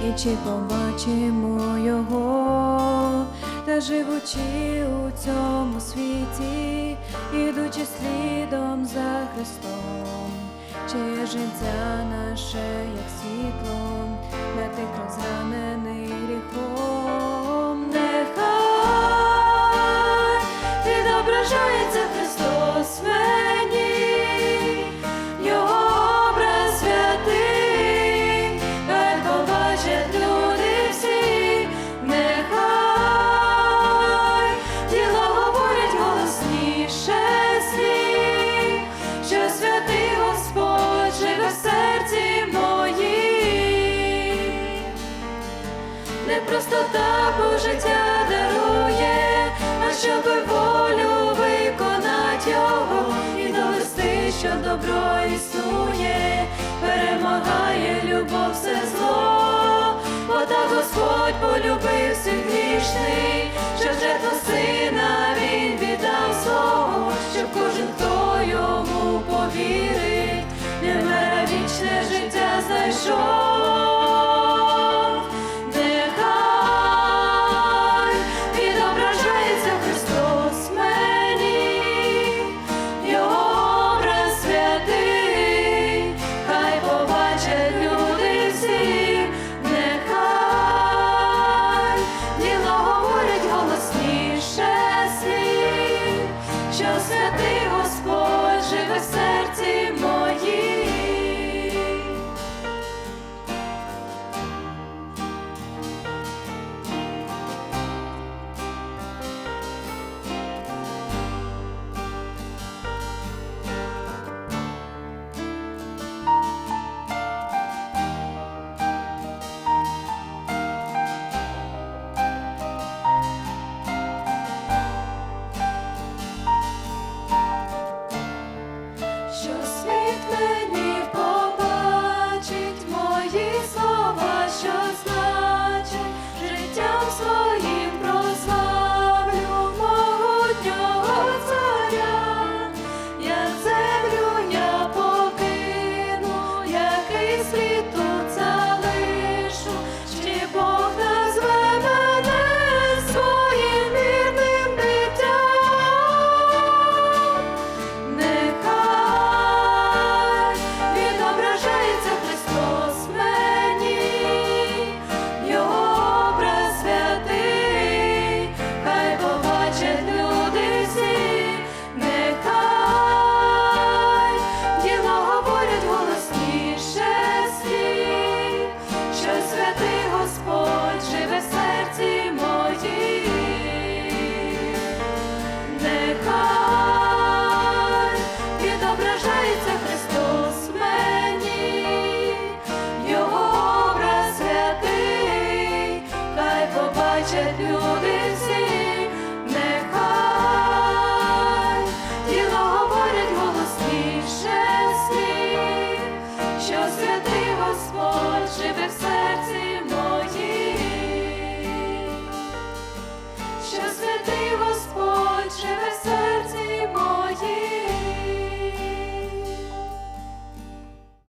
чи побачимо його, та живучи у цьому світі, ідучи слідом за Христом, чиє життя наше, як світло, для тих, хто зранений гріхом, нехай відображається Христос Не просто так Бог життя дарує, а щоби волю виконать його. І довести, що добро існує, перемагає любов все зло, бо так Господь полюбив всіх грішний, що жертву сина він віддав свого, щоб кожен, хто йому повірить, не вічне життя знайшов. що святий Господь живе в серці.